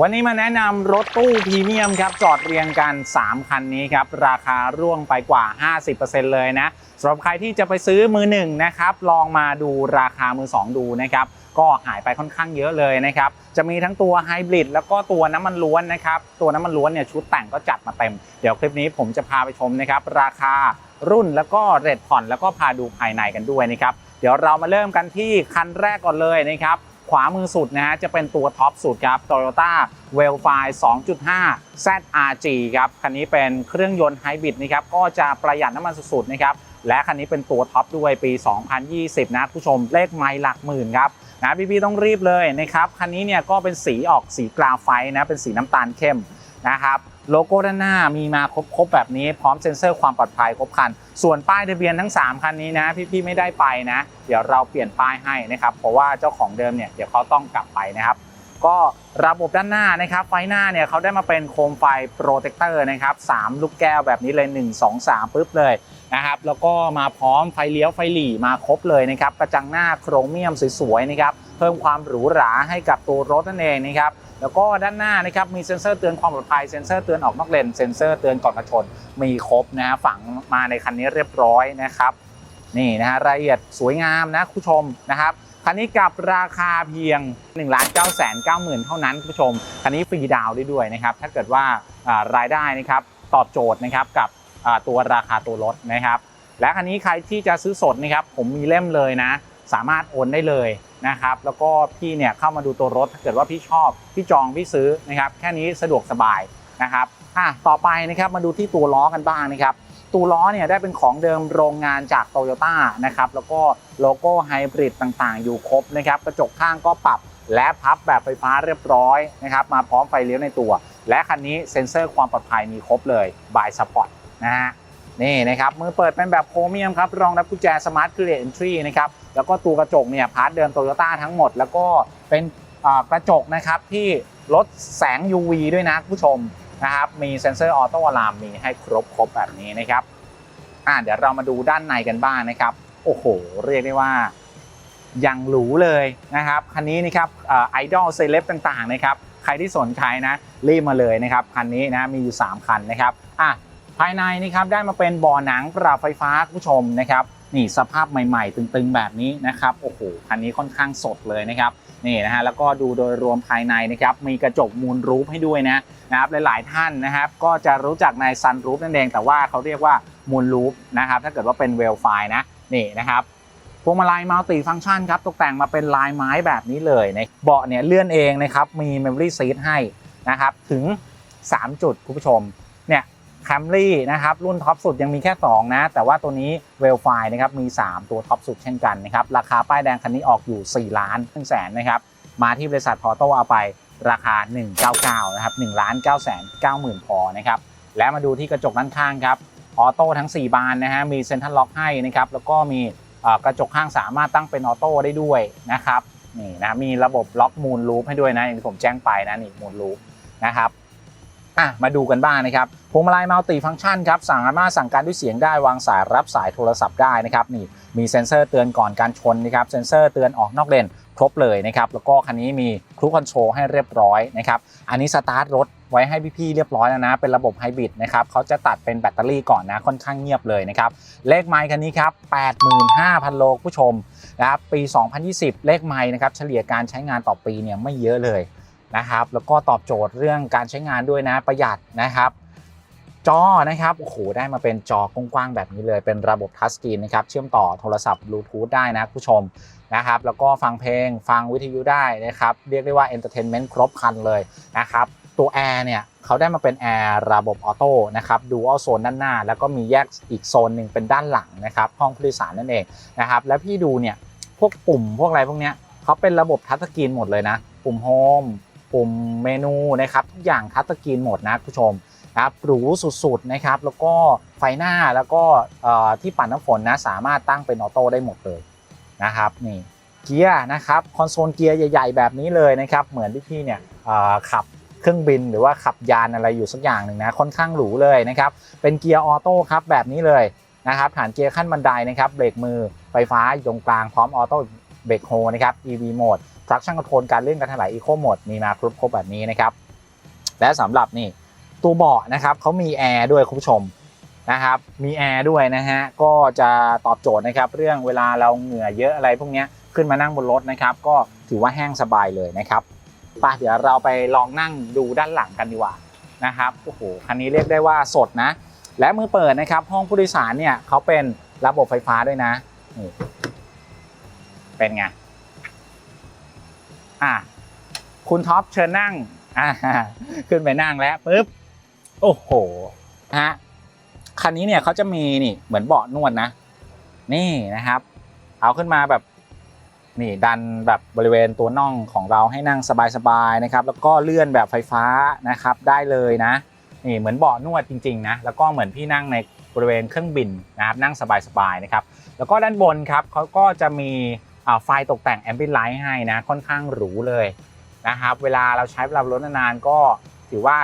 วันนี้มาแนะนำรถตู้พรีเมียมครับจอดเรียงกัน 3 คันนี้ครับ ราคาร่วงไปกว่า 50%เลยนะสำหรับใครที่จะไปซื้อมือหนึ่งนะครับ ลองมาดูราคามือ 2 ดูนะครับ ก็หายไปค่อนข้างเยอะเลยนะครับ จะมีทั้งตัวไฮบริดแล้วก็ตัวน้ำมันล้วนนะครับ ตัวน้ำมันล้วนเนี่ยชุดแต่งก็จัดมาเต็ม เดี๋ยวคลิปนี้ผมจะพาไปชมนะครับ ราคารุ่นแล้วก็เรทผ่อน แล้วก็พาดูภายในกันด้วยนะครับเดี๋ยวเรามาเริ่มกันที่คันแรกก่อนเลยนะครับ ขวามือสุดนะฮะจะเป็นตัวท็อปสุดครับ Toyota w e l f i 2.5 ZRG ครับ คันนี้เป็นเครื่องยนต์ไฮบริดนะครับ ก็จะประหยัดน้ำมันสุดๆนะครับ และคันนี้เป็นตัวท็อปด้วยปี 2020 นะผู้ชมเลขไมล์หลักหมื่นครับนะพี่ๆต้องรีบเลยนะครับ คันนี้เนี่ยก็เป็นสีออกสีกราไฟต์นะ เป็นสีน้ำตาลเข้มนะครับ โลโก้ด้านหน้ามีมาครบๆแบบนี้พร้อมเซ็นเซอร์ความปลอดภัยครบคัน ส่วนป้ายทะเบียนทั้ง 3 คันนี้นะพี่ๆไม่ได้ไปนะ เดี๋ยวเราเปลี่ยนป้ายให้นะครับเพราะว่าเจ้าของเดิมเนี่ยเดี๋ยวเขาต้องกลับไปนะครับก็ระบบด้านหน้านะครับ ไฟหน้าเนี่ยเขาได้มาเป็นโคมไฟโปรเทคเตอร์นะครับสามลูกแก้วแบบนี้เลย 1 2 3ปุ๊บเลยนะครับแล้วก็มาพร้อมไฟเลี้ยวไฟหลีมาครบเลยนะครับกระจังหน้าโครเมียมสวยๆนะครับเพิ่มความหรูหราให้กับตัวรถนั่นเองนะครับ แล้วก็ด้านหน้านะครับมีเซ็นเซอร์เตือนความปลอดภัย เซ็นเซอร์เตือนออกนอกเลน เซ็นเซอร์เตือนก่อนกระชน มีครบนะฮะฝังมาในคันนี้เรียบร้อยนะครับ นี่นะฮะรายละเอียดสวยงามนะคุณผู้ชมนะครับคันนี้กับราคาเพียง1 9 9 9 0 0 0เท่านั้นคุณผู้ชม คันนี้ฟรีดาวน์ได้ด้วยนะครับ ถ้าเกิดว่ารายได้นะครับตอบโจทย์นะครับกับตัวราคาตัวรถนะครับ และคันนี้ใครที่จะซื้อสดนะครับผมมีเล่มเลยนะ สามารถโอนได้เลยนะครับแล้วก็พี่เนี่ยเข้ามาดูตัวรถถ้าเกิดว่าพี่ชอบพี่จองพี่ซื้อนะครับแค่นี้สะดวกสบายนะครับอะต่อไปนะครับมาดูที่ตัวล้อกันบ้างนะครับตัวล้อเนี่ยได้เป็นของเดิมโรงงานจากโตโยต้านะครับแล้วก็โลโก้ไฮบริดต่างๆ อยู่ครบนะครับกระจกข้างก็ปรับและพับแบบไฟฟ้าเรียบร้อยนะครับมาพร้อมไฟเลี้ยวในตัว และคันนี้เซ็นเซอร์ความปลอดภัยมีครบเลยบายสปอร์ตนะฮะ นี่นะครับมือเปิดเป็นแบบโพรเมียมครับรองรับกุญแจสมาร์ทค e เ t นทรีนะครับแล้วก็ตัวกระจกเนี่ยพาร์ทเดิมโตโยต้าทั้งหมด แล้วก็เป็นกระจกนะครับที่ลดแสง UV ด้วยนะผู้ชมนะครับมีเซ็นเซอร์ออโต้อะลามมีให้ครบครบแบบนี้นะครับอ่าเดี๋ยวเรามาดูด้านในกันบ้างนะครับ โอ้โห เรียกได้ว่ายังหรูเลยนะครับคันนี้นะครับไอดอลเซเลบต่างๆนะครับใครที่สนใจนะรีบมาเลยนะครับคันนี้นะมีอยู่ 3 คันนะครับอะ ภายในนะครับได้มาเป็นบ่อหนังปรับไฟฟ้าคุณผู้ชมนะครับนี่สภาพใหม่ๆ ตึงๆแบบนี้นะครับโอ้โหคันนี้ค่อนข้างสดเลยนะครับนี่นะฮะแล้วก็ดูโดยรวมภายในนะครับมีกระจกมูลรูฟให้ด้วยนะนะครับหลายๆท่านนะครับก็จะรู้จักในซันรูฟนั่นเองแต่ว่าเขาเรียกว่ามูลรูฟนะครับถ้าเกิดว่าเป็นเวลไฟนะนี่นะครับพวงมาลัยมัลติฟังก์ชันครับตกแต่งมาเป็นลายไม้แบบนี้เลยในเบาะเนี่ยเลื่อนเองนะครับมี Memory Seat ให้นะครับถึง 3 จุดคุณผู้ชม แคมรี่นะครับรุ่นท็อปสุดยังมีแค่ 2 นะ แต่ว่าตัวนี้เวลไฟนะครับมี 3 ตัวท็อปสุดเช่นกันนะครับราคาป้ายแดงคันนี้ออกอยู่ 4 ล้าน1แสนนะครับมาที่บริษัทพอโตเอาไปราคา 199นะครับ1ล้าน9แสน9หมื่นพอนะครับและมาดูที่กระจกด้านข้างครับออโต้ทั้ง 4 บานนะฮะมีเซ็นทรัลล็อกให้นะครับแล้วก็มีกระจกข้างสามารถตั้งเป็นออโต้ได้ด้วยนะครับนี่นะมีระบบล็อกมูลลูปให้ด้วยนะอย่างที่ผมแจ้งไปนะนี่มูลลูปนะครับ อะมาดูกันบ้างนะครับพวงมาลัยมัลติฟังก์ชันครับสามารถสั่งการด้วยเสียงได้วางสายรับสายโทรศัพท์ได้นะครับนี่มีเซ็นเซอร์เตือนก่อนการชนนะครับเซ็นเซอร์เตือนออกนอกเลนครบเลยนะครับแล้วก็คันนี้มีครูคอนโทรลให้เรียบร้อยนะครับอันนี้สตาร์ทรถไว้ให้พี่ๆเรียบร้อยแล้วนะ เป็นระบบไฮบริดนะครับเขาจะตัดเป็นแบตเตอรี่ก่อนนะค่อนข้างเงียบเลยนะครับเลขไมค์คันนี้ครับ 85,000 โลผู้ชมนะครับปี 2020 เลขไมค์นะครับเฉลี่ยการใช้งานต่อปีเนี่ยไม่เยอะเลย นะครับ แล้วก็ตอบโจทย์เรื่องการใช้งานด้วยนะประหยัดนะครับ จอนะครับโอ้โหได้มาเป็นจอกว้างๆแบบนี้เลย เป็นระบบทัชสกรีนนะครับเชื่อมต่อโทรศัพท์บลูทูธได้นะผู้ชมนะครับ แล้วก็ฟังเพลงฟังวิทยุได้นะครับ เรียกได้ว่าเอนเตอร์เทนเมนต์ครบครันเลยนะครับตัวแอร์เนี่ยเขาได้มาเป็นแอร์ระบบออโต้นะครับดูอัลโซนด้านหน้า แล้วก็มีแยกอีกโซนหนึ่งเป็นด้านหลังนะครับ ห้องผู้โดยสารนั่นเองนะครับ แล้วพี่ดูเนี่ยพวกปุ่มพวกอะไรพวกเนี้ยเขาเป็นระบบทัชสกรีนหมดเลยนะ ปุ่มโฮม ปุ่มเมนูนะครับทุกอย่างทัชสกรีนหมดนะผู้ชมนะครับหรูสุดๆนะครับแล้วก็ไฟหน้าแล้วก็ที่ปัดน้ำฝนนะสามารถตั้งเป็นออโต้ได้หมดเลยนะครับนี่เกียร์นะครับคอนโซลเกียร์ใหญ่ๆ แบบนี้เลยนะครับเหมือนที่พี่เนี่ยขับเครื่องบินหรือว่าขับยานอะไรอยู่สักอย่างหนึ่งนะค่อนข้างหรูเลยนะครับเป็นเกียร์ออโต้ครับแบบนี้เลยนะครับฐานเกียร์ขั้นบันไดนะครับเบรกมือไฟฟ้าอยู่ตรงกลางพร้อมออโต้เบรกโฮนะครับ EV โหมด traction control การเลื่อนการถลาย eco mode มีมาครบครบแบบนี้นะครับ และสำหรับนี่ตัวเบาะนะครับเขามีแอร์ด้วยคุณผู้ชมนะครับ มีแอร์ด้วยนะฮะก็จะตอบโจทย์นะครับ เรื่องเวลาเราเหงื่อเยอะอะไรพวกนี้ขึ้นมานั่งบนรถนะครับ ก็ถือว่าแห้งสบายเลยนะครับไปเดี๋ยวเราไปลองนั่งดูด้านหลังกันดีกว่านะครับโอ้โหคันนี้เรียกได้ว่าสดนะ และมือเปิดนะครับ ห้องผู้โดยสารเนี่ยเขาเป็นระบบไฟฟ้าด้วยนะ เป็นไง อะคุณท็อปเชิญนั่งอ่าขึ้นไปนั่งแล้วปุ๊บโอ้โหฮะคันนี้เนี่ยเขาจะมีนี่เหมือนเบาะนวดนะ นี่นะครับ เอาขึ้นมาแบบนี่ดันแบบบริเวณตัวน่องของเราให้นั่งสบายๆนะครับ แล้วก็เลื่อนแบบไฟฟ้านะครับได้เลยนะนี่เหมือนเบาะนวดจริงๆนะแล้วก็เหมือนพี่นั่งในบริเวณเครื่องบินนะครับนั่งสบายๆนะครับ แล้วก็ด้านบนครับเขาก็จะมี ไฟตกแต่งแอมเบียนไลท์ให้นะค่อนข้างหรูเลยนะครับเวลาเราใช้เวลารถนานๆก็ถือว่า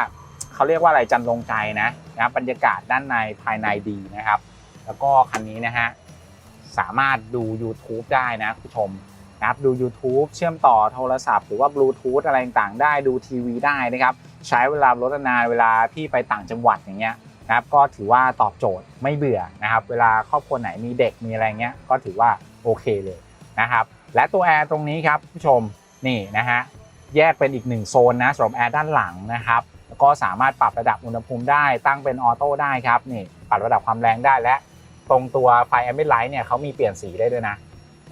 เขาเรียกว่าอะไรจันลงใจนะนะบรรยากาศด้านในภายในดีนะครับ แล้วก็คันนี้นะฮะสามารถดู YouTube ได้นะคุณผู้ชมนะครับดู YouTube เชื่อมต่อโทรศัพท์ หรือว่าบลูทูธอะไรต่างๆ ได้ดูทีวีได้นะครับ ใช้เวลารถนานเวลาพี่ไปต่างจังหวัดอย่างเงี้ยนะครับก็ถือว่าตอบโจทย์ไม่เบื่อนะครับ เวลาครอบครัวไหนมีเด็กมีอะไรเงี้ยก็ถือว่าโอเคเลย นะครับ และตัวแอร์ตรงนี้ครับผู้ชมนี่นะฮะแยกเป็นอีกหนึ่งโซนนะสำหรับแอร์ด้านหลังนะครับแล้วก็สามารถปรับระดับอุณหภูมิได้ตั้งเป็นออโต้ได้ครับนี่ปรับระดับความแรงได้และ ตรงตัวไฟแอมเบ l ไลท์เนี่ยเขามีเปลี่ยนสีได้ด้วยนะ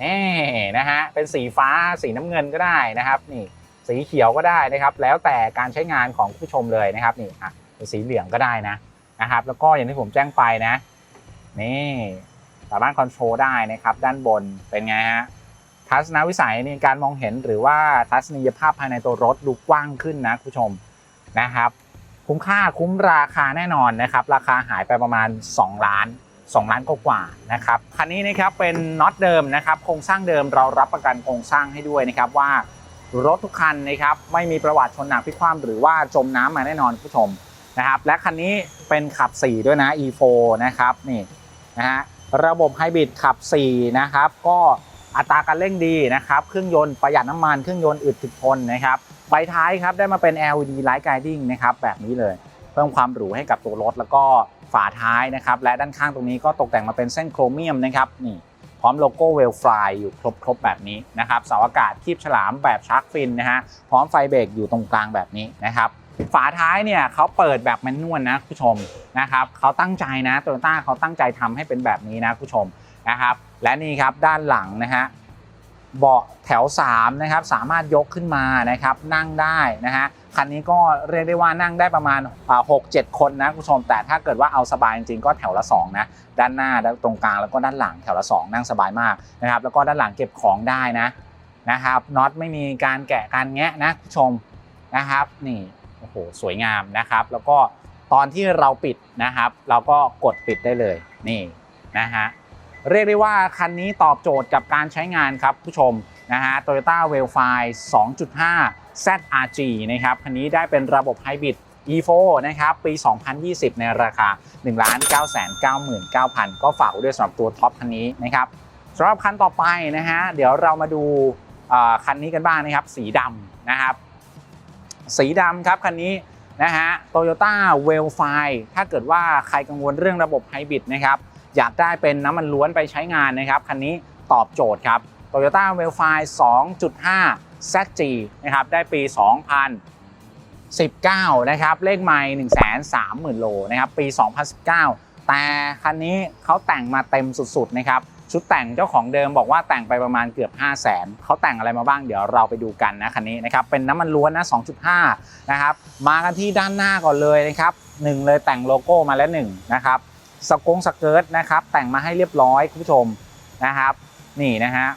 นี่นะฮะเป็นสีฟ้าสีน้ำเงินก็ได้นะครับนี่สีเขียวก็ได้นะครับ แล้วแต่การใช้งานของผู้ชมเลยนะครับนี่อะเป็นสีเหลืองก็ได้นะนะครับ แล้วก็อย่างที่ผมแจ้งไปนะ นี่สามารถคอนโทรลได้นะครับ ด้านบนเป็นไงฮะ ทัศนวิสัยในการมองเห็นหรือว่าทัศนียภาพภายในตัวรถดูกว้างขึ้นนะคุณผู้ชมนะครับคุ้มค่าคุ้มราคาแน่นอนนะครับราคาหายไปประมาณ 2 ล้าน 2 ล้านกว่าๆนะครับคันนี้นะครับเป็นน็อตเดิมนะครับโครงสร้างเดิมเรารับประกันโครงสร้างให้ด้วยนะครับว่ารถทุกคันนะครับไม่มีประวัติชนหนักพิกคว่ำหรือว่าจมน้ำมาแน่นอนผู้ชมนะครับและคันนี้เป็นขับ 4 ด้วยนะ E4 นะครับนี่นะฮะระบบไฮบริดขับ 4 นะครับ ก็ อัตราการเร่งดีนะครับ เครื่องยนต์ประหยัดน้ำมัน เครื่องยนต์อึดถึกทนนะครับไฟท้ายครับได้มาเป็น LED Light Guiding นะครับแบบนี้เลย เพิ่มความหรูให้กับตัวรถแล้วก็ฝาท้ายนะครับ และด้านข้างตรงนี้ก็ตกแต่งมาเป็นเส้นโครเมียมนะครับนี่พร้อมโลโก้เวลฟลายอยู่ครบๆแบบนี้นะครับเสาอากาศคีบฉลามแบบชาร์กฟินนะฮะพร้อมไฟเบรกอยู่ตรงกลางแบบนี้นะครับฝาท้ายเนี่ยเขาเปิดแบบแมนนวลนะคุณผู้ชมนะครับเขาตั้งใจนะโตโยต้าเขาตั้งใจทำให้เป็นแบบนี้นะคุณผู้ชม นะครับ และนี่ครับด้านหลังนะฮะเบาะแถว3นะครับสามารถยกขึ้นมานะครับนั่งได้นะฮะคันนี้ก็เรียกได้ว่านั่งได้ประมาณหกเจ็ดคนนะคุณผู้ชม แต่ถ้าเกิดว่าเอาสบายจริงๆก็แถวละสองนะด้านหน้าด้านตรงกลางแล้วก็ด้านหลังแถวละสองนั่งสบายมากนะครับแล้วก็ด้านหลังเก็บของได้นะนะครับน็อตไม่มีการแกะการแงะนะคุณผู้ชมนะครับนี่โอ้โหสวยงามนะครับ แล้วก็ตอนที่เราปิดนะครับ เราก็กดปิดได้เลยนี่นะฮะ เรียกได้ว่าคันนี้ตอบโจทย์กับการใช้งานครับผู้ชมนะฮะ Toyota w e l f i 2.5 ZRG นะครับ คันนี้ได้เป็นระบบไฮบริด E4 นะครับ ปี 2020 ในราคา 1,999,000 ก็ฝากด้วยสำหรับตัวท็อปคันนี้นะครับสำหรับคันต่อไปนะฮะ เดี๋ยวเรามาดูอ่าคันนี้กันบ้างนะครับ สีดำนะครับ สีดำครับคันนี้นะฮะ Toyota w e l f i ถ้าเกิดว่าใครกังวลเรื่องระบบไฮบริดนะครับ อยากได้เป็นน้ำมันล้วนไปใช้งานนะครับ คันนี้ตอบโจทย์ครับ Toyota w e l f i 2.5 ZG นะครับ ได้ปี 2019 นะครับ เลขไมล์130,000 โลนะครับ ปี 2019 แต่คันนี้เขาแต่งมาเต็มสุดๆนะครับ ชุดแต่งเจ้าของเดิมบอกว่าแต่งไปประมาณเกือบ 5 0 0 0 0นเขาแต่งอะไรมาบ้างเดี๋ยวเราไปดูกันนะคันนี้นะครับ เป็นน้ำมันล้วนนะ 2.5 นะครับ มากันที่ด้านหน้าก่อนเลยนะครับหนึ่งเลยแต่งโลโก้มาแล้วหนึ่งนะครับ สกงสเกิร์ตนะครับ แต่งมาให้เรียบร้อยคุณผู้ชมนะครับ นี่นะฮะ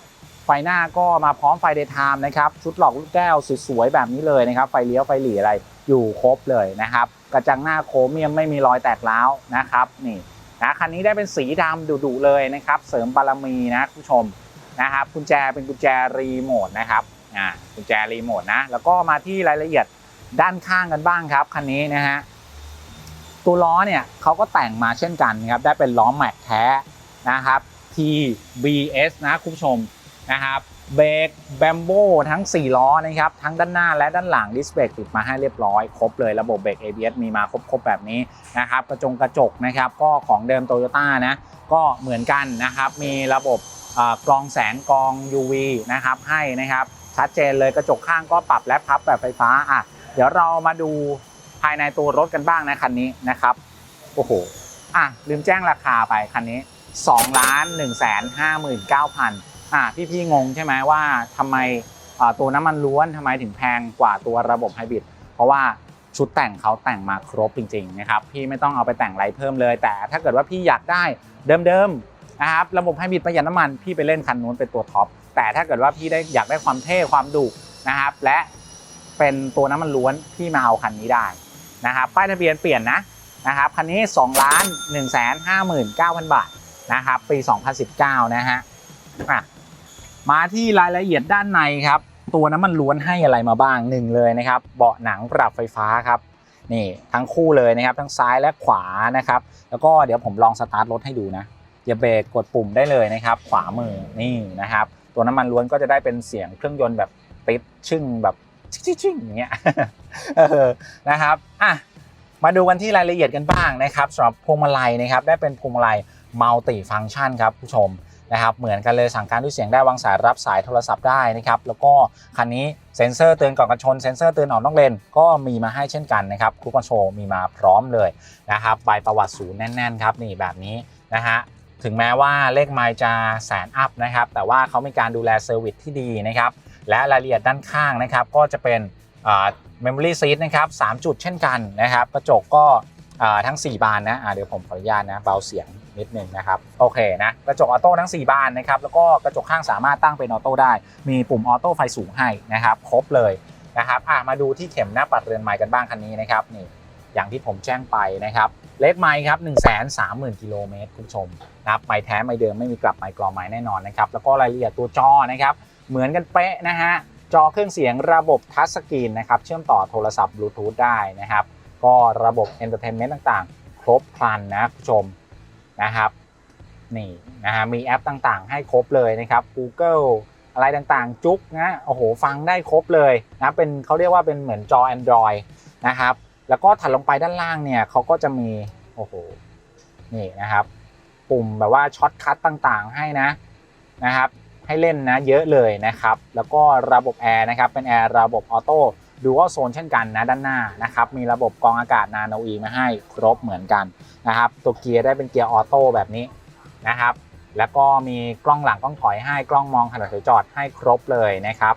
ไฟหน้าก็มาพร้อมไฟเดย์ไทม์นะครับ ชุดหลอกลูกแก้วสวยๆแบบนี้เลยนะครับ ไฟเลี้ยวไฟหลีอะไรอยู่ครบเลยนะครับ กระจังหน้าโครเมียมไม่มีรอยแตกร้าวนะครับ นี่นะคันนี้ได้เป็นสีดำดุๆเลยนะครับ เสริมบารมีนะคุณผู้ชมนะครับกุญแจเป็นกุญแจรีโมทนะครับอ่ากุญแจรีโมทนะแล้วก็มาที่รายละเอียดด้านข้างกันบ้างครับคันนี้นะฮะ ตัวล้อเนี่ยเขาก็แต่งมาเช่นกันครับได้เป็นล้อแม็กแท้นะครับ TBS นะคุณผู้ชมนะครับเบรกแบมโบทั้ง 4 ล้อนะครับทั้งด้านหน้าและด้านหลังดิสเบรกติดมาให้เรียบร้อยครบเลยระบบเบรก ABS มีมาครบๆแบบนี้นะครับกระจงกระจกนะครับก็ของเดิมโตโยต้านะก็เหมือนกันนะครับมีระบบกรองแสงกรอง UV นะครับให้นะครับชัดเจนเลยกระจกข้างก็ปรับและพับแบบไฟฟ้าอะเดี๋ยวเรามาดู ภายในตัวรถกันบ้างนะคันนี้นะครับโอ้โหอะลืมแจ้งราคาไปคันนี้2ล้าน1 5 9 0 0 0อะพี่ๆงงใช่ไหมว่าทำไมตัวน้ำมันล้วนทำไมถึงแพงกว่าตัวระบบไฮบริดเพราะว่าชุดแต่งเขาแต่งมาครบจริงๆนะครับพี่ไม่ต้องเอาไปแต่งอะไรเพิ่มเลย แต่ถ้าเกิดว่าพี่อยากได้เดิมๆนะครับระบบไฮบริดประหยัดน้ำมันพี่ไปเล่นคันนู้นเป็นตัวท็อปแต่ถ้าเกิดว่าพี่ได้อยากได้ความเท่ความดุนะครับและเป็นตัวน้ำมันล้วนพี่มาเอาคันนี้ได้ นะครับป้ายทะเบียนเปลี่ยนนะนะครับคันนี้2ล้าน1 5 9 0 0 0 บาทนะครับปี 2019 นะฮะอะมาที่รายละเอียดด้านในครับ ตัวน้ำมันล้วนให้อะไรมาบ้างหนึ่งเลยนะครับ เบาะหนังปรับไฟฟ้าครับนี่ทั้งคู่เลยนะครับ ทั้งซ้ายและขวานะครับ แล้วก็เดี๋ยวผมลองสตาร์ทรถให้ดูนะอย่าเบรกกดปุ่มได้เลยนะครับ ขวามือนี่นะครับ ตัวน้ำมันล้วนก็จะได้เป็นเสียงเครื่องยนต์แบบติดชึ่งแบบ ชิ่งอย่างเงี้ยนะครับอะมาดูกันที่รายละเอียดกันบ้างนะครับสำหรับพวงมาลัยนะครับได้เป็นพวงมาลัยมัลติฟัง c t ชันครับผู้ชมนะครับเหมือนกันเลยสั่งการด้วยเสียงได้วางสายรับสายโทรศัพท์ได้นะครับแล้วก็คันนี้เซ็นเซอร์เตือนก่อนกันชนเซ็นเซอร์เตือนออกนอกเลนก็มีมาให้เช่นกันนะครับครูคอนโทรลมีมาพร้อมเลยนะครับใบประวัติศูนย์แน่นๆครับนี่แบบนี้นะฮะถึงแม้ว่าเลขไมล์จะแสนอัพนะครับแต่ว่าเขามีการดูแลเซอร์วิสที่ดีนะครับ และรายละเอียดด้านข้างนะครับก็จะเป็นเมมโมรี่ซีทนะครับ3จุดเช่นกันนะครับ กระจกก็ทั้ง 4 บานนะอ่าเดี๋ยวผมขออนุญาตนะเบาเสียงนิดนึงนะครับโอเคนะกระจกออโต้ทั้ง 4 บานนะครับแล้วก็กระจกข้างสามารถตั้งเป็นออโต้ได้ มีปุ่มออโต้ไฟสูงให้นะครับครบเลยนะครับมาดูที่เข็มหน้าปัดเรือนไม้กันบ้างคันนี้นะครับนี่อย่างที่ผมแจ้งไปนะครับเลขไมค์ครับ 1 3 0 0 0 0 กิโลเมตรคุณผู้ชมนะครับไมค์แท้ไมค์เดิมไม่มีกลับไมค์กรองไมค์แน่นอนนะครับแล้วก็รายละเอียดตัวจอนะครับ เหมือนกันเป๊ะนะฮะ จอเครื่องเสียงระบบทัชสกรีนนะครับ เชื่อมต่อโทรศัพท์บลูทูธได้นะครับ ก็ระบบเอนเตอร์เทนเมนต์ต่างๆ ครบครันนะคุณผู้ชมนะครับ นี่นะฮะมีแอปต่างๆ ให้ครบเลยนะครับ Google อะไรต่างๆ จุกนะโอ้โห ฟังได้ครบเลยนะเป็นเขาเรียกว่าเป็นเหมือนจอ Android นะครับ แล้วก็ถัดลงไปด้านล่างเนี่ยเขาก็จะมี โอ้โห นี่นะครับ ปุ่มแบบว่าช็อตคัทต่างๆให้นะนะครับ ให้เล่นนะเยอะเลยนะครับ แล้วก็ระบบแอร์นะครับเป็นแอร์ระบบออโต้ดูว่าโซนเช่นกันนะด้านหน้านะครับมีระบบกรองอากาศนาโนอีมาให้ครบเหมือนกันนะครับตัวเกียร์ได้เป็นเกียร์ออโต้แบบนี้นะครับแล้วก็มีกล้องหลังกล้องถอยให้กล้องมองขณะถอยจอดให้ครบเลยนะครับ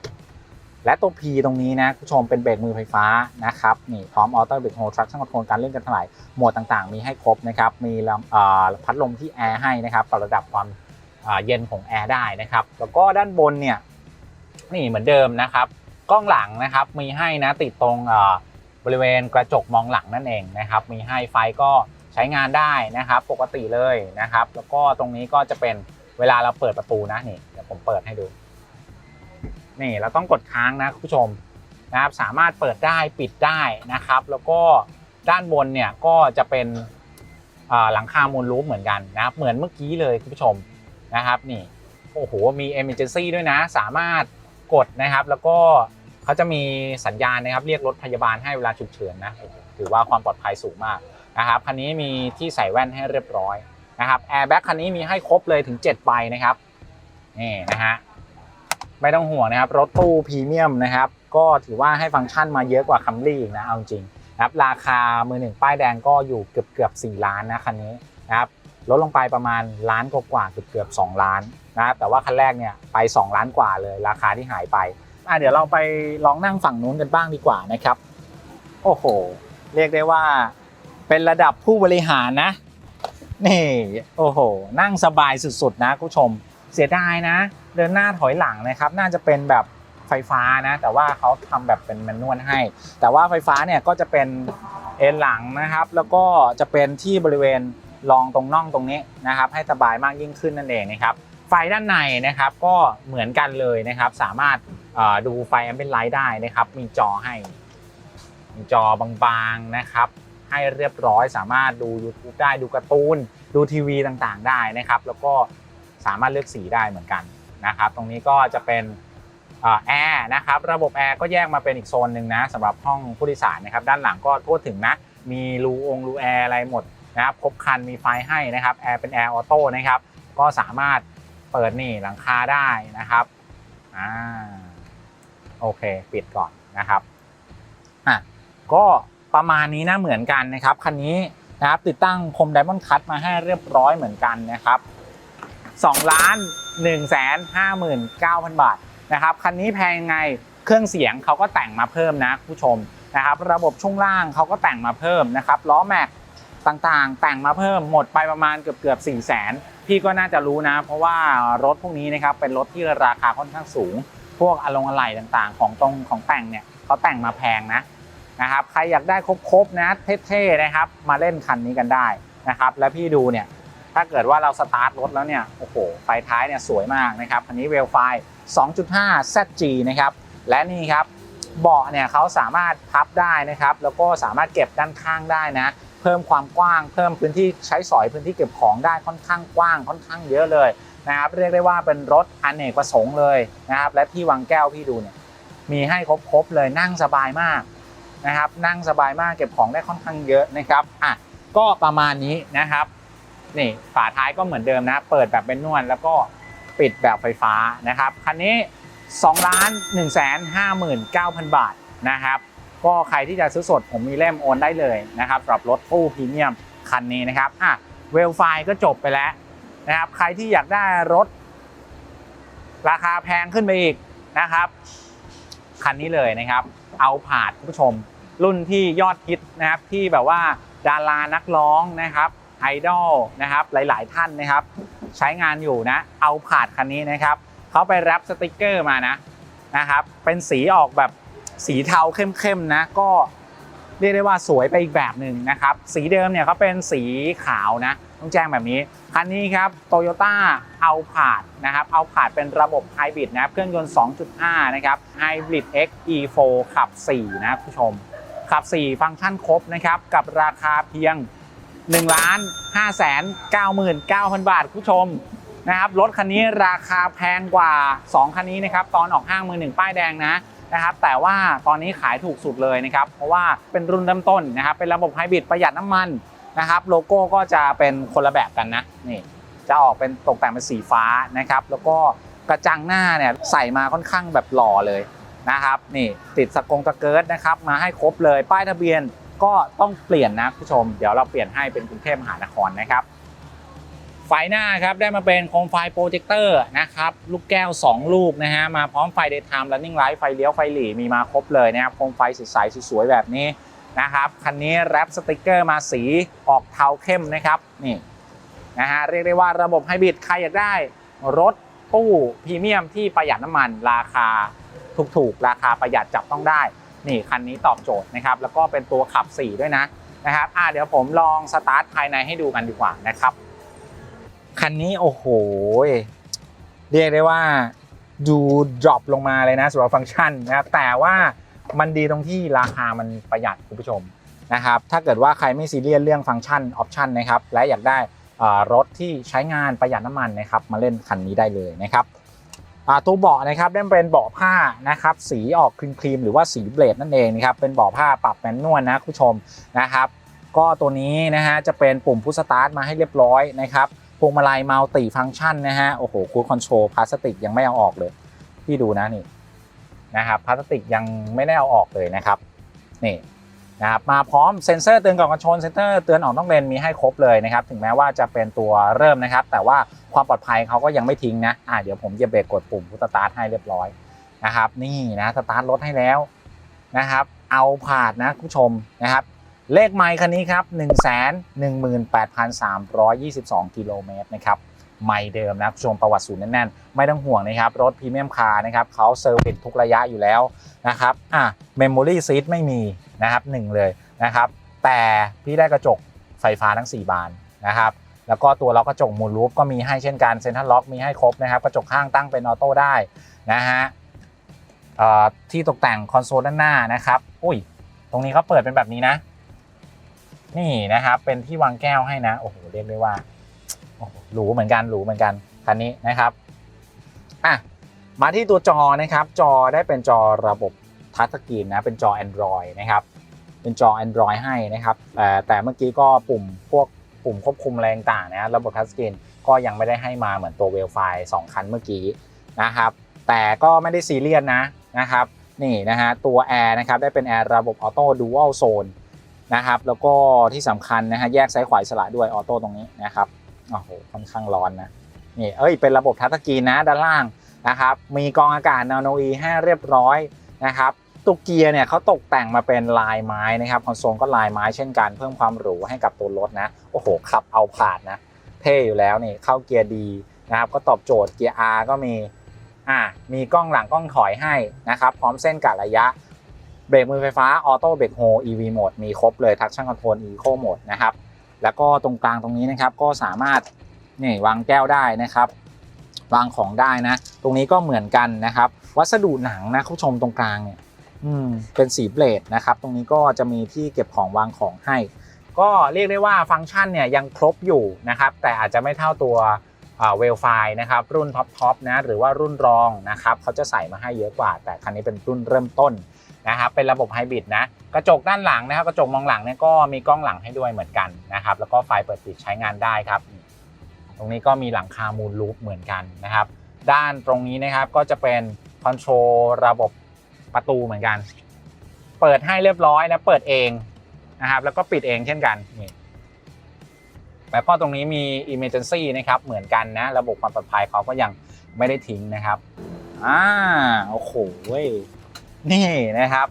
และตัว P ตรงนี้นะคุณผู้ชมเป็นเบรกมือไฟฟ้านะครับนี่พร้อมออโต้เบรกโฮลทรัคชั่นคอนโทรลการเล่นการถลายโหมดต่างๆ มีให้ครบนะครับมีลำพัดลมที่แอร์ให้นะครับปรับระดับความ เย็นของแอร์ได้นะครับแล้วก็ด้านบนเนี่ยนี่เหมือนเดิมนะครับกล้องหลังนะครับมีให้นะติดตรงบริเวณกระจกมองหลังนั่นเองนะครับมีให้ไฟก็ใช้งานได้นะครับ ปกติเลยนะครับ แล้วก็ตรงนี้ก็จะเป็นเวลาเราเปิดประตูนะนี่เดี๋ยวผมเปิดให้ดู นี่เราต้องกดค้างนะคุณผู้ชมนะครับสามารถเปิดได้ปิดได้นะครับ แล้วก็ด้านบนเนี่ยก็จะเป็นหลังคามูลรูฟเหมือนกันนะครับเหมือนเมื่อกี้เลยคุณผู้ชม นะครับนี่โอ้โหมี emergency ด้วยนะสามารถกดนะครับแล้วก็เขาจะมีสัญญาณนะครับเรียกรถพยาบาลให้เวลาฉุกเฉินนะถือว่าความปลอดภัยสูงมากนะครับคันนี้มีที่ใส่แว่นให้เรียบร้อยนะครับแอร์แบ็กคันนี้มีให้ครบเลยถึง7ใบนะครับนี่นะฮะไม่ต้องห่วงนะครับ รถตู้พรีเมียมนะครับ ก็ถือว่าให้ฟังก์ชันมาเยอะกว่าคัมรี่อีกนะเอาจริงนะครับราคามือหนึ่งป้ายแดงก็อยู่เกือบเกือบ4ล้านนะคันนี้นะครับ ลดลงไปประมาณล้านกว่าเกือบเกือบ2ล้านนะครับแต่ว่าคันแรกเนี่ยไป 2 ล้านกว่าเลยราคาที่หายไปอะเดี๋ยวเราไปลองนั่งฝั่งนู้นกันบ้างดีกว่านะครับโอ้โห เรียกได้ว่าเป็นระดับผู้บริหารนะนี่โอ้โห นั่งสบายสุดๆนะคุณผู้ชมเสียดายนะ เดินหน้าถอยหลังนะครับ น่าจะเป็นแบบไฟฟ้านะ แต่ว่าเขาทำแบบเป็นแมนนวลให้ แต่ว่าไฟฟ้าเนี่ยก็จะเป็นเอ็นหลังนะครับ แล้วก็จะเป็นที่บริเวณ รองตรงน่องตรงนี้นะครับ ให้สบายมากยิ่งขึ้นนั่นเองนะครับไฟด้านในนะครับก็เหมือนกันเลยนะครับ สามารถดูไฟแอมเบนไลท์ได้นะครับ มีจอให้มีจอบางๆนะครับ ให้เรียบร้อยสามารถดู YouTube ได้ดูการ์ตูน ดูทีวีต่างๆได้นะครับ แล้วก็สามารถเลือกสีได้เหมือนกันนะครับ ตรงนี้ก็จะเป็นแอร์นะครับ ระบบแอร์ก็แยกมาเป็นอีกโซนหนึ่งนะสำหรับห้องผู้โดยสารนะครับ ด้านหลังก็ทั่วถึงนะ มีรูองรูแอร์อะไรหมด นะครับครบคันมีไฟให้นะครับแอร์เป็นแอร์ออโต้นะครับก็สามารถเปิดนี่หลังคาได้นะครับอ่าโอเค ปิดก่อนนะครับอะก็ประมาณนี้นะเหมือนกันนะครับคันนี้นะครับติดตั้งคมไดมอนด์คัตมาให้เรียบร้อยเหมือนกันนะครับ2ล้าน1แสน59,000 บาทนะครับคันนี้แพงยังไงเครื่องเสียงเขาก็แต่งมาเพิ่มนะผู้ชมนะครับ ระบบช่วงล่างเขาก็แต่งมาเพิ่มนะครับล้อแม็ก ต่างๆ แต่งมาเพิ่มหมดไปประมาณเกือบเกือบ4 0 0 0 0 0พี่ก็น่าจะรู้นะ เพราะว่ารถพวกนี้นะครับเป็นรถที่ราคาค่อนข้างสูง พวกอลงอะไหล่ต่างๆ ของตรงของแต่งเนี่ยเขาแต่งมาแพงนะนะครับใครอยากได้ครบๆนะเท่ๆนะครับมาเล่นคันนี้กันได้นะครับและพี่ดูเนี่ยถ้าเกิดว่าเราสตาร์ทรถแล้วเนี่ยโอ้โหไฟท้ายเนี่ยสวยมากนะครับคันนี้เวลไฟ 2.5 ZG นะครับและนี่ครับเบาะเนี่ยเขาสามารถพับได้นะครับแล้วก็สามารถเก็บด้านข้างได้นะ เพิ่มความกว้าง เพิ่มพื้นที่ใช้สอยพื้นที่เก็บของได้ค่อนข้างกว้างค่อนข้างเยอะเลยนะครับเรียกได้ว่าเป็นรถอเนกประสงค์เลยนะครับและที่วางแก้วพี่ดูเนี่ยมีให้ครบๆเลยนั่งสบายมากนะครับนั่งสบายมากเก็บของได้ค่อนข้างเยอะนะครับอะก็ประมาณนี้นะครับนี่ฝาท้ายก็เหมือนเดิมนะ เปิดแบบเป็นนวลแล้วก็ปิดแบบไฟฟ้านะครับคันนี้2ล้าน1 5 9 0 0 0 บาทนะครับ ก็ใครที่จะซื้อสดผมมีเล่มโอนได้เลยนะครับสำหรับรถตู้พรีเมียมคันนี้นะครับอะเวลไฟก็จบไปแล้วนะครับใครที่อยากได้รถ ราคาแพงขึ้นไปอีกนะครับ คันนี้เลยนะครับ เอาผาดคุณผู้ชม รุ่นที่ยอดฮิตนะครับที่แบบว่าดารานักร้องนะครับไอดอลนะครับหลาย ๆ ท่านนะครับ ใช้งานอยู่นะ เอาผาดคันนี้นะครับเขาไปแรปสติกเกอร์มานะนะครับ เป็นสีออกแบบ สีเทาเข้มๆนะก็เรียกได้ว่าสวยไปอีกแบบหนึ่งนะครับ สีเดิมเนี่ยเขาเป็นสีขาวนะ ต้องแจ้งแบบนี้ คันนี้ครับโตโยต้าเอาผาดนะครับเอาผาดเป็นระบบไฮบริดนะเครื่องยนต์ 2.5 นะครับไฮบริด X E4 ขับ 4 นะคุณผู้ชม ขับ 4 ฟังก์ชันครบนะครับ กับราคาเพียง1ล้าน5แสน99,000 บาทคุณผู้ชมนะครับรถคันนี้ราคาแพงกว่า 2 คันนี้นะครับ ตอนออกห้างมือหนึ่งป้ายแดงนะ นะครับแต่ว่าตอนนี้ขายถูกสุดเลยนะครับเพราะว่าเป็นรุ่นเริ่มต้นนะครับเป็นระบบไฮบริดประหยัดน้ำมันนะครับโลโก้ก็จะเป็นคนละแบบกันนะนี่จะออกเป็นตกแต่งเป็นสีฟ้านะครับแล้วก็กระจังหน้าเนี่ยใส่มาค่อนข้างแบบหล่อเลยนะครับนี่ติดสกงสเกิร์ตนะครับมาให้ครบเลยป้ายทะเบียนก็ต้องเปลี่ยนนะผู้ชม เดี๋ยวเราเปลี่ยนให้เป็นกรุงเทพมหานครนะครับ ไฟหน้าครับได้มาเป็นโคมไฟโปรเจคเตอร์นะครับลูกแก้ว 2 ลูกนะฮะมาพร้อมไฟ daytime running light ไฟเลี้ยวไฟหลีมีมาครบเลยนะครับโคมไฟใสๆสวยๆแบบนี้นะครับคันนี้แรปสติกเกอร์มาสีออกเทาเข้มนะครับนี่นะฮะเรียกได้ว่าระบบไฮบริดใครอยากได้รถตู้พรีเมียมที่ประหยัดน้ำมันราคาถูกๆ ราคาประหยัดจับต้องได้ นี่คันนี้ตอบโจทย์นะครับ แล้วก็เป็นตัวขับ 4 ด้วยนะนะครับอ่าเดี๋ยวผมลองสตาร์ทภายในให้ดูกันดีกว่านะครับ คันนี้โอ้โห เรียกได้ว่าดูดรอปลงมาเลยนะสำหรับฟังก์ชันนะครับแต่ว่ามันดีตรงที่ราคามันประหยัดคุณผู้ชมนะครับถ้าเกิดว่าใครไม่ซีเรียสเรื่องฟังก์ชันออปชันนะครับและอยากได้อ่ารถที่ใช้งานประหยัดน้ำมันนะครับมาเล่นคันนี้ได้เลยนะครับตัวเบาะนะครับได้เป็นเบาะผ้านะครับสีออกครีมหรือว่าสีเบลดนั่นเองนะครับเป็นเบาะผ้าปรับแมนนวลนะคุณผู้ชมนะครับ ก็ตัวนี้นะฮะจะเป็นปุ่มพุชสตาร์ทมาให้เรียบร้อยนะครับ พวงมาลัยมัลติฟังก์ชันนะฮะ โอ้โหคูดคอนโทรลพลาสติกยังไม่เอาออกเลย พี่ดูนะนี่นะครับพลาสติกยังไม่ได้เอาออกเลยนะครับนี่นะครับมาพร้อมเซ็นเซอร์เตือนก่อนการชนเซ็นเซอร์เตือนออกนอกเลนมีให้ครบเลยนะครับถึงแม้ว่าจะเป็นตัวเริ่มนะครับ แต่ว่าความปลอดภัยเขาก็ยังไม่ทิ้งนะอ่าเดี๋ยวผมจะเบรกกดปุ่มพุทสตาร์ทให้เรียบร้อยนะครับ นี่นะสตาร์ทรถให้แล้วนะครับ เอาผาดนะคุณผู้ชมนะครับ เลขไมค์คันนี้ครับ1 1 8 3 2 2 กิโลเมตรนะครับไม่เดิมนะคุณผู้ชมประวัติศูนย์แน่นๆ ไม่ต้องห่วงนะครับ รถพรีเมียมคาร์นะครับเขาเซอร์วิสทุกระยะอยู่แล้วนะครับอะเมมโมรี่ซีทไม่มีนะครับหนึ่งเลยนะครับ แต่พี่ได้กระจกไฟฟ้าทั้ง 4 บานนะครับ แล้วก็ตัวล็อกกระจกมูลรูฟก็มีให้เช่นกันเซ็นทรัลล็อกมีให้ครบนะครับ กระจกข้างตั้งเป็นออโต้ได้นะฮะเอ่อที่ตกแต่งคอนโซลด้านหน้านะครับ อุ้ย ตรงนี้เขาเปิดเป็นแบบนี้นะ นี่นะครับ เป็นที่วางแก้วให้นะ โอ้โห เรียกได้ว่าหรูเหมือนกัน หรูเหมือนกัน คันนี้นะครับ อะ มาที่ตัวจอนะครับ จอได้เป็นจอระบบทัชสกรีนนะ เป็นจอ Android นะครับ เป็นจอ Android ให้นะครับแต่แต่เมื่อกี้ก็ปุ่มพวกปุ่มควบคุมอะไรต่างๆนะ ระบบทัชสกรีนก็ยังไม่ได้ให้มาเหมือนตัวเวลไฟสองคันเมื่อกี้นะครับ แต่ก็ไม่ได้ซีเรียสนะนะครับ นี่นะฮะ ตัวแอร์นะครับ ได้เป็นแอร์ระบบออโต้ดูอัลโซน นะครับ แล้วก็ที่สำคัญนะฮะแยกซ้ายขวาสระด้วยออโต้ตรงนี้นะครับโอ้โหค่อนข้างร้อนนะนี่เอ้ยเป็นระบบทัชสกรีนนะด้านล่างนะครับมีกองอากาศนาโนอีให้เรียบร้อยนะครับตัวเกียร์เนี่ยเขาตกแต่งมาเป็นลายไม้นะครับคอนโซลก็ลายไม้เช่นกันเพิ่มความหรูให้กับตัวรถนะโอ้โหขับเอาผาดนะเท่อยู่แล้วนี่เข้าเกียร์ดีนะครับก็ตอบโจทย์เกียร์ R ก็มีอ่ามีกล้องหลังกล้องถอยให้นะครับพร้อมเส้นกะระยะ เบรกมือไฟฟ้าออโต้เบรกโฮ EV โหมดมีครบเลยทักชั่นคอนโทรล Eco โหมดนะครับแล้วก็ตรงกลางตรงนี้นะครับก็สามารถนี่วางแก้วได้นะครับ วางของได้นะ ตรงนี้ก็เหมือนกันนะครับ วัสดุหนังนะคุณผู้ชมตรงกลางเนี่ยอืมเป็นสีเบลดนะครับ ตรงนี้ก็จะมีที่เก็บของวางของให้ ก็เรียกได้ว่าฟังก์ชันเนี่ยยังครบอยู่นะครับ แต่อาจจะไม่เท่าตัวเวลไฟนะครับ รุ่นท็อปทอปนะหรือว่ารุ่นรองนะครับเขาจะใส่มาให้เยอะกว่า แต่คันนี้เป็นรุ่นเริ่มต้น นะครับเป็นระบบไฮบริดนะกระจกด้านหลังนะครับกระจกมองหลังเนี่ยก็มีกล้องหลังให้ด้วยเหมือนกันนะครับแล้วก็ไฟเปิดปิดใช้งานได้ครับ ตรงนี้ก็มีหลังคามูลลูปเหมือนกันนะครับด้านตรงนี้นะครับก็จะเป็นคอนโทรลระบบประตูเหมือนกัน เปิดให้เรียบร้อยนะเปิดเองนะครับแล้วก็ปิดเองเช่นกันนี่แล้วก็ตรงนี้มี emergency นะครับเหมือนกันนะระบบความปลอดภัยเขาก็ยังไม่ได้ทิ้งนะครับอ่าโอ้โหเว้ย นี่นะครับ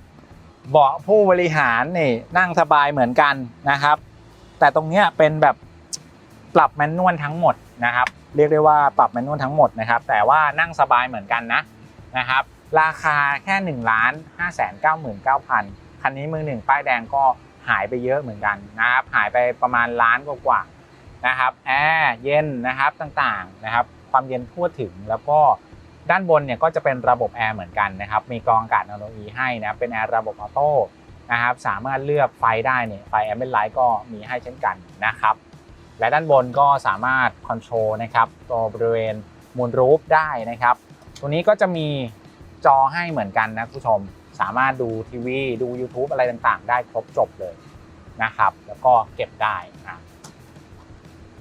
เบาะผู้บริหารนี่นั่งสบายเหมือนกันนะครับ แต่ตรงเนี้ยเป็นแบบปรับแมนนวลทั้งหมดนะครับ เรียกได้ว่าปรับแมนนวลทั้งหมดนะครับ แต่ว่านั่งสบายเหมือนกันนะนะครับ ราคาแค่1นึ่งล้านห้าแสนเก้าหมื่นเก้าพันคันนี้มือหนึ่งป้ายแดงก็หายไปเยอะเหมือนกันนะครับหายไปประมาณล้านกว่าๆนะครับแอร์เย็นนะครับต่างๆนะครับ ความเย็นทั่วถึงแล้วก็ ด้านบนเนี่ยก็จะเป็นระบบแอร์เหมือนกันนะครับ มีกรองอากาศนาโนอีให้นะเป็นแอร์ระบบออโต้นะครับสามารถเลือกไฟได้เนี่ยไฟแอมเบนไลท์ก็มีให้เช่นกันนะครับและด้านบนก็สามารถคอนโทรลนะครับตัวบริเวณมูลรูฟได้นะครับตัวนี้ก็จะมีจอให้เหมือนกันนะคุณผู้ชมสามารถดูทีวี ดู YouTube อะไรต่างๆ ได้ครบจบเลยนะครับ แล้วก็เก็บได้นะ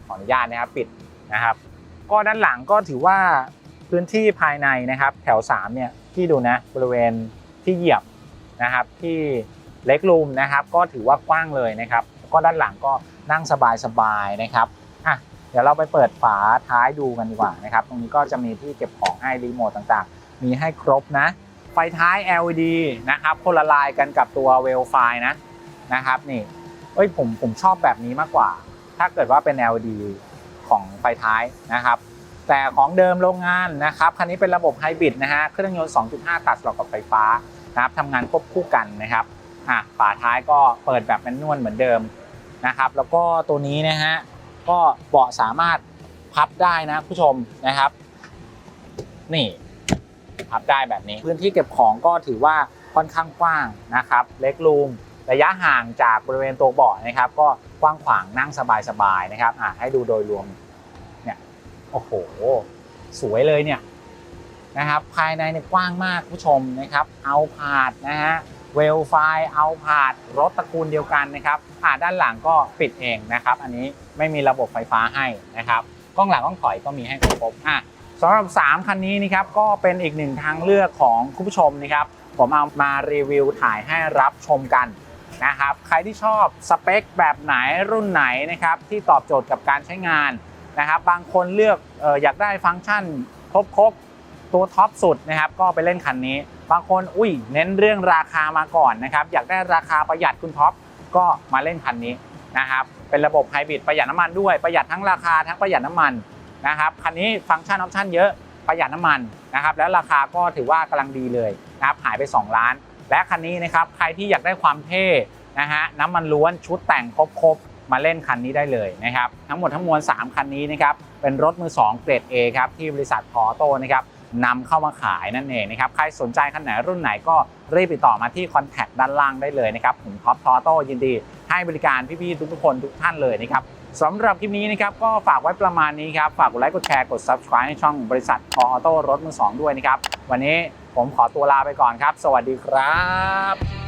ขออนุญาตนะครับปิดนะครับ ก็ด้านหลังก็ถือว่า พื้นที่ภายในนะครับแถว3เนี่ยที่ดูนะบริเวณที่เหยียบนะครับที่เล็กรูมนะครับก็ถือว่ากว้างเลยนะครับก็ด้านหลังก็นั่งสบายๆนะครับอะเดี๋ยวเราไปเปิดฝาท้ายดูกันดีกว่านะครับตรงนี้ก็จะมีที่เก็บของให้รีโมทต่างๆ มีให้ครบนะ ไฟท้าย LED นะครับคนละลายกันกับตัวเวลไฟนะนะครับนี่เอ้ยผมผมชอบแบบนี้มากกว่า ถ้าเกิดว่าเป็น LED ของไฟท้ายนะครับ แต่ของเดิมโรงงานนะครับคันนี้เป็นระบบไฮบริดนะฮะเครื่องยนต์ 2.5 ตัดสลับกับไฟฟ้านะครับทำงานควบคู่กันนะครับอะฝาท้ายก็เปิดแบบแมนนวลเหมือนเดิมนะครับ แล้วก็ตัวนี้นะฮะก็เบาะสามารถพับได้นะผู้ชมนะครับ นี่พับได้แบบนี้ พื้นที่เก็บของก็ถือว่าค่อนข้างกว้างนะครับ เล็กรูมระยะห่างจากบริเวณตัวเบาะนะครับ ก็กว้างขวางนั่งสบายๆนะครับอะให้ดูโดยรวม โอ้โห สวยเลยเนี่ยนะครับ ภายในเนี่ยกว้างมากผู้ชมนะครับ เอาผาดนะฮะ เวลไฟเอาผาดรถตระกูลเดียวกันนะครับอ่าด้านหลังก็ปิดเองนะครับ อันนี้ไม่มีระบบไฟฟ้าให้นะครับ กล้องหลังกล้องถอยก็มีให้ครบอะสำหรับ 3 คันนี้นะครับก็เป็นอีกหนึ่งทางเลือกของคุณผู้ชมนะครับ ผมเอามารีวิวถ่ายให้รับชมกันนะครับ ใครที่ชอบสเปคแบบไหนรุ่นไหนนะครับที่ตอบโจทย์กับการใช้งาน นะครับ บางคนเลือกอยากได้ฟังก์ชันครบๆตัวท็อปสุดนะครับ ก็ไปเล่นคันนี้ บางคนอุ้ยเน้นเรื่องราคามาก่อนนะครับ อยากได้ราคาประหยัดคุณท็อปก็มาเล่นคันนี้นะครับ เป็นระบบไฮบริดประหยัดน้ำมันด้วยประหยัดทั้งราคาทั้งประหยัดน้ำมันนะครับคันนี้ฟังก์ชันออปชั่นเยอะประหยัดน้ำมันนะครับแล้วราคาก็ถือว่ากำลังดีเลยนะครับหายไป 2 ล้าน และคันนี้นะครับใครที่อยากได้ความเท่นะฮะน้ำมันล้วนชุดแต่งครบ มาเล่นคันนี้ได้เลยนะครับ ทั้งหมดทั้งมวล 3 คันนี้นะครับเป็นรถมือ 2 เกรด A ครับที่บริษัทพอโตนะครับนำเข้ามาขายนั่นเองนะครับใครสนใจคันไหนรุ่นไหนก็รีบติดต่อมาที่คอนแทคด้านล่างได้เลยนะครับผมท็อปทอโต้ยินดี ให้บริการพี่ๆทุกคนทุกท่านเลยนะครับสำหรับคลิปนี้นะครับก็ฝากไว้ประมาณนี้ครับฝากกดไลค์กดแชร์กด subscribe ให้ช่องบริษัทพอออโต้รถมือสองด้วยนะครับวันนี้ผมขอตัวลาไปก่อนครับ สวัสดีครับ